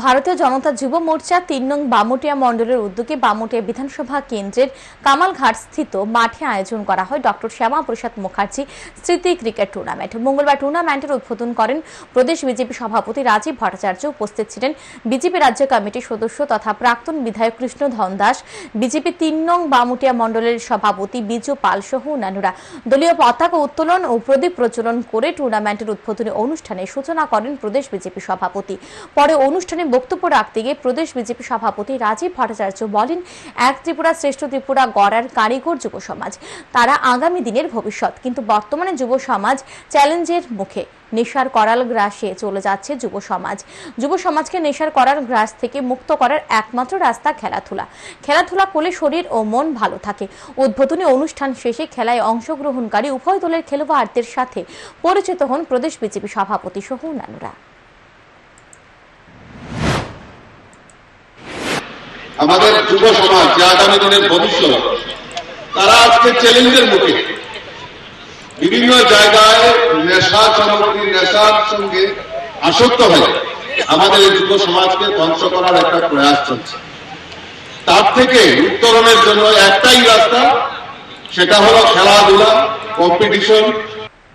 ভারতীয় জনতা যুব মোর্চা তিন নং বামুটিয়া মণ্ডলের উদ্যোগে বামুটিয়া বিধানসভা কেন্দ্রের কামালঘাট স্থিত মাঠে আয়োজন করা হয় ডক্টর শ্যামা প্রসাদ মুখার্জি স্মৃতি ক্রিকেট টুর্নামেন্ট। মঙ্গলবার টুর্নামেন্টের উদ্বোধন করেন প্রদেশ বিজেপি সভাপতি রাজীব ভট্টাচার্য। উপস্থিত ছিলেন বিজেপি রাজ্য কমিটির সদস্য তথা প্রাক্তন বিধায়ক কৃষ্ণধন দাস, বিজেপি তিন নং বামুটিয়া মণ্ডলের সভাপতি বিজু পাল সহ অন্যান্যরা। দলীয় পতাকা উত্তোলন ও প্রদীপ প্রচলন করে টুর্নামেন্টের উদ্বোধনী অনুষ্ঠানে সূচনা করেন প্রদেশ বিজেপি সভাপতি। পরে অনুষ্ঠানে বক্তব্য রাখতে গিয়ে প্রদেশ বিজেপি সভাপতি রাজীব ভট্টাচার্য বলেন, এক ত্রিপুরা শ্রেষ্ঠ ত্রিপুরা গড়ার কারিগর যুব সমাজ। তারা আগামী দিনের ভবিষ্যৎ, কিন্তু বর্তমানে যুব সমাজ চ্যালেঞ্জের মুখে। নেশার করাল গ্রাসে চলে যাচ্ছে যুব সমাজ। যুব সমাজকে নেশার করার গ্রাস থেকে মুক্ত করার একমাত্র রাস্তা খেলাধুলা। খেলাধুলা করলে শরীর ও মন ভালো থাকে। উদ্বোধনী অনুষ্ঠান শেষে খেলায় অংশগ্রহণকারী উভয় দলের খেলোয়াড়দের সাথে পরিচিত হন প্রদেশ বিজেপি সভাপতি সহ অন্যান্যরা। আমাদের যুব সমাজ, যে আগামী দিনের ভবিষ্যৎ, তারা আজকে চ্যালেঞ্জের মুখে। বিভিন্ন জায়গায় নেশা সামগ্রী নেশার সঙ্গে আসক্ত হয়ে আমাদের এই যুব সমাজকে ধ্বংস করার একটা প্রয়াস চলছে। তার থেকে উত্তরণের জন্য একটাই রাস্তা, সেটা হলো খেলাধুলা কম্পিটিশন